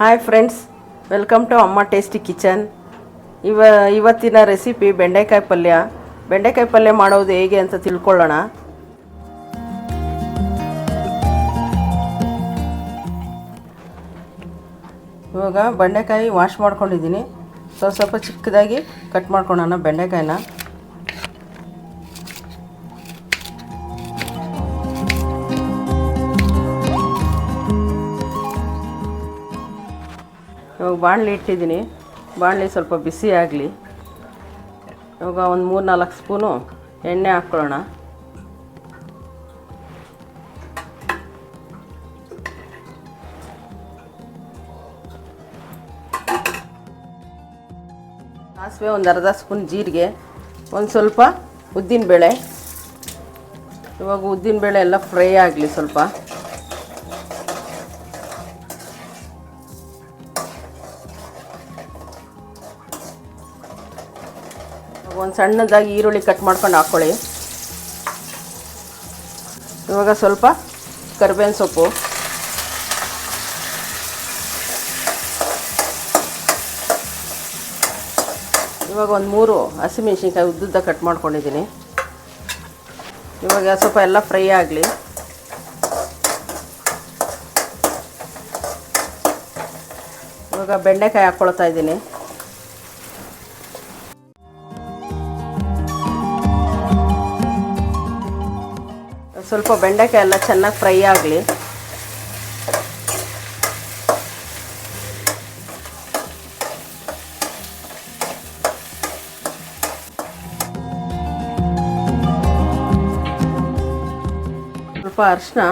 Hi friends welcome to Amma tasty kitchen ಇವ, ಇವತ್ತಿನ recipe ಬೆಂಡೆಕಾಯಿ ಪಲ್ಯ. ಬೆಂಡೆಕಾಯಿ ಪಲ್ಯ ಮಾಡೋದು ಹೇಗೆ ಅಂತ ತಿಳ್ಕೊಳ್ಳೋಣ. ಇವಾಗ ಬೆಂಡೆಕಾಯಿ ವಾಶ್ ಮಾಡ್ಕೊಂಡಿದ್ದೀನಿ. ಸ್ವಲ್ಪ ಸ್ವಲ್ಪ ಚಿಕ್ಕದಾಗಿ ಕಟ್ ಮಾಡ್ಕೊಳೋಣ ಬೆಂಡೆಕಾಯಿನ. ಇವಾಗ ಬಾಣಲಿ ಇಟ್ಟಿದ್ದೀನಿ. ಬಾಣಲಿ ಸ್ವಲ್ಪ ಬಿಸಿ ಆಗಲಿ. ಇವಾಗ ಒಂದು ಮೂರು ನಾಲ್ಕು ಸ್ಪೂನು ಎಣ್ಣೆ ಹಾಕ್ಕೊಳ್ಳೋಣ. ಸಾಸಿವೆ ಒಂದು ಅರ್ಧ ಸ್ಪೂನ್ ಜೀರಿಗೆ, ಒಂದು ಸ್ವಲ್ಪ ಉದ್ದಿನಬೇಳೆ. ಇವಾಗ ಉದ್ದಿನಬೇಳೆ ಎಲ್ಲ ಫ್ರೈ ಆಗಲಿ ಸ್ವಲ್ಪ. ಒಂದು ಸಣ್ಣದಾಗಿ ಈರುಳ್ಳಿ ಕಟ್ ಮಾಡ್ಕೊಂಡು ಹಾಕ್ಕೊಳ್ಳಿ ಇವಾಗ ಸ್ವಲ್ಪ ಕರಿಬೇವಿನ ಸೊಪ್ಪು. ಇವಾಗ ಒಂದು ಮೂರು ಹಸಿಮೆಣ್ಸಿನ್ಕಾಯಿ ಉದ್ದುದ್ದ ಕಟ್ ಮಾಡ್ಕೊಂಡಿದ್ದೀನಿ. ಇವಾಗ ಸ್ವಲ್ಪ ಎಲ್ಲ ಫ್ರೈ ಆಗಲಿ. ಇವಾಗ ಬೆಂಡೆಕಾಯಿ ಹಾಕ್ಕೊಳ್ತಾ ಇದ್ದೀನಿ. ಸ್ವಲ್ಪ ಬೆಂಡೆಕಾಯಿ ಎಲ್ಲ ಚೆನ್ನಾಗಿ ಫ್ರೈ ಆಗಲಿ. ಸ್ವಲ್ಪ ಅರಿಶಿನ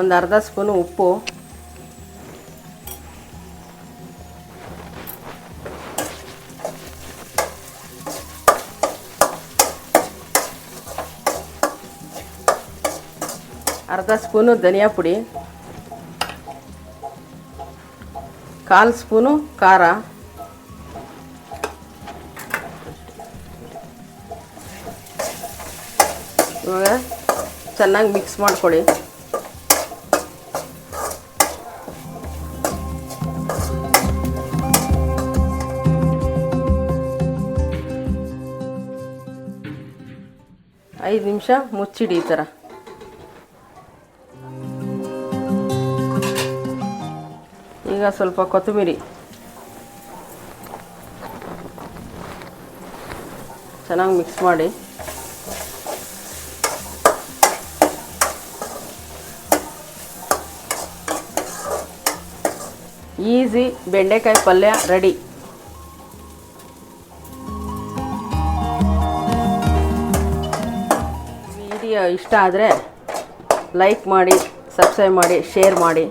ಒಂದು ಅರ್ಧ ಸ್ಪೂನು ಉಪ್ಪು. ಅರ್ಧ ಸ್ಪೂನು ಧನಿಯಾ ಪುಡಿ, ಕಾಲು ಸ್ಪೂನು ಖಾರ, ಇವಾಗ ಚೆನ್ನಾಗಿ ಮಿಕ್ಸ್ ಮಾಡ್ಕೊಳ್ಳಿ. ಐದು ನಿಮಿಷ ಮುಚ್ಚಿಡಿ ಈ ಥರ. ಈಗ ಸ್ವಲ್ಪ ಕೊತ್ತಂಬರಿ. ಚೆನ್ನಾಗಿ ಮಿಕ್ಸ್ ಮಾಡಿ. ಈಸಿ ಬೆಂಡೆಕಾಯಿ ಪಲ್ಯ ರೆಡಿ. ವಿಡಿಯೋ ಇಷ್ಟ ಆದರೆ ಲೈಕ್ ಮಾಡಿ, ಸಬ್ಸ್ಕ್ರೈಬ್ ಮಾಡಿ, ಶೇರ್ ಮಾಡಿ.